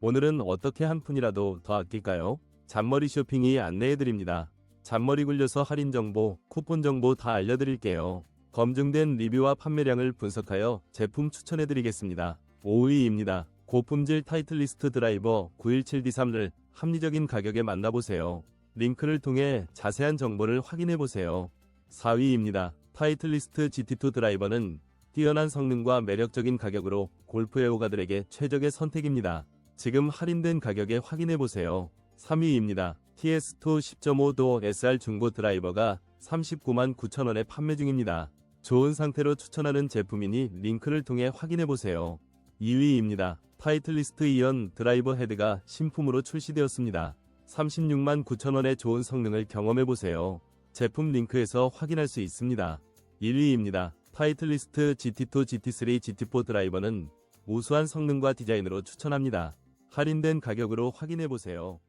오늘은 어떻게 한 푼이라도 더 아낄까요? 잔머리 쇼핑이 안내해드립니다. 잔머리 굴려서 할인 정보, 쿠폰 정보 다 알려드릴게요. 검증된 리뷰와 판매량을 분석하여 제품 추천해드리겠습니다. 5위입니다. 고품질 타이틀리스트 드라이버 917D3를 합리적인 가격에 만나보세요. 링크를 통해 자세한 정보를 확인해보세요. 4위입니다. 타이틀리스트 GT2 드라이버는 뛰어난 성능과 매력적인 가격으로 골프 애호가들에게 최적의 선택입니다. 지금 할인된 가격에 확인해보세요. 3위입니다. TS2 10.5도 SR 중고 드라이버가 39만 9천원에 판매 중입니다. 좋은 상태로 추천하는 제품이니 링크를 통해 확인해보세요. 2위입니다. 타이틀리스트 이연 드라이버 헤드가 신품으로 출시되었습니다. 36만 9천원의 좋은 성능을 경험해보세요. 제품 링크에서 확인할 수 있습니다. 1위입니다. 타이틀리스트 GT2, GT3, GT4 드라이버는 우수한 성능과 디자인으로 추천합니다. 할인된 가격으로 확인해 보세요.